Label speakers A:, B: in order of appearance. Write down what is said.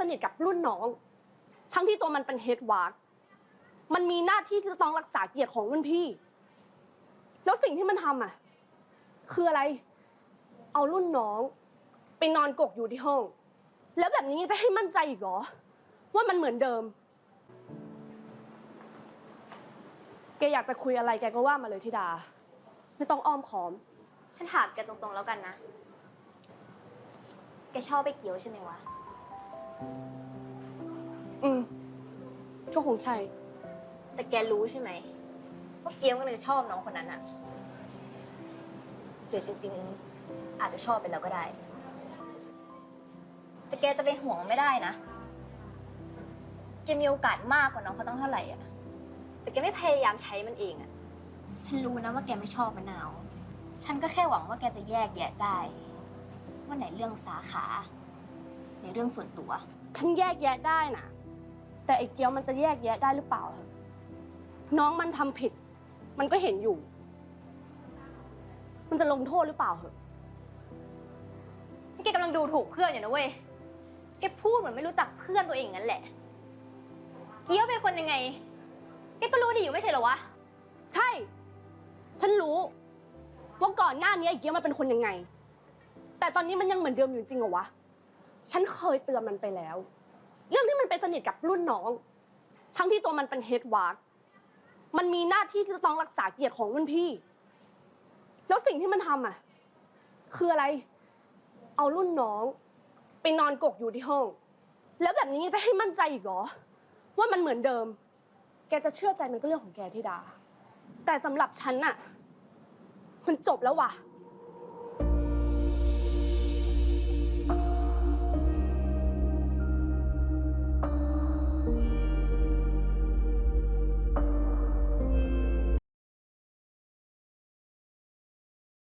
A: สนิทกับรุ่นน้อง ทั้งที่ตัวมันเป็นเฮดวาร์กมันมีหน้าที่ที่จะต้องรักษาเกียรติของรุ่นพี่ แล้วสิ่งที่มันทำอะ คืออะไร เอารุ่นน้อง ไปนอนกกอยู่ที่ห้อง แล้วแบบนี้ยังจะให้มั่นใจอีกเหรอ ว่ามันเหมือนเดิม แกอยากจะคุยอะไรแกก็ว่ามาเลยธิดา ไม่ต้องอ้อมค้อม
B: ฉันถามแกตรงๆแล้วกันนะ แกชอบไปเกียวใช่ไหมวะ
A: อืม ก็คงใช่
B: แต่แกรู้ใช่ไหมว่าเกียวก็เลยชอบน้องคนนั้นอะหรือจริงๆ อาจจะชอบไปแล้วก็ได้ แต่แกจะไปห่วงไม่ได้นะ แกมีโอกาสมากกว่าน้องเขาตั้งเท่าไหร่อะแต่แกไม่พยายามใช้มันเองอะฉันรู้นะว่าแกไม่ชอบมะนาว ฉันก็แค่หวังว่าแกจะแยกแยะได้ ว่าไหนเรื่องสาขา ในเรื่องส่วนตัว
A: ฉันแยกแยะได้นะ แต่ไอ้เกียวมันจะแยกแยะได้หรือเปล่าเหรอน้องมันทำผิด มันก็เห็นอยู่ มันจะลงโทษหรือเปล่าเหรอ
B: แกกำลังดูถูกเพื่อนอยู่นะเว้ย แกพูดเหมือนไม่รู้จักเพื่อนตัวเองงั้นแหละ เกี้ยวเป็นคนยังไง แกก็รู้ดีอยู่ไม่ใช่เหรอวะ
A: ใช่ ฉันรู้ว่าก่อนหน้านี้ไอ้เกียวมันเป็นคนยังไง แต่ตอนนี้มันยังเหมือนเดิมอยู่จริงเหรอวะ ฉันเคยเตือนมันไปแล้ว เรื่องที่มันไปสนิทกับรุ่นน้อง ทั้งที่ตัวมันเป็นเฮดวาร์กมันมีหน้าที่ที่จะต้องรักษาเกียรติของรุ่นพี่ แล้วสิ่งที่มันทำอะ คืออะไร เอารุ่นน้อง ไปนอนกกอยู่ที่ห้อง แล้วแบบนี้ยังจะให้มั่นใจอีกเหรอ ว่ามันเหมือนเดิม แกจะเชื่อใจมันก็เรื่องของแกที่ดา แต่สำหรับฉันน่ะ มันจบแล้วว่ะ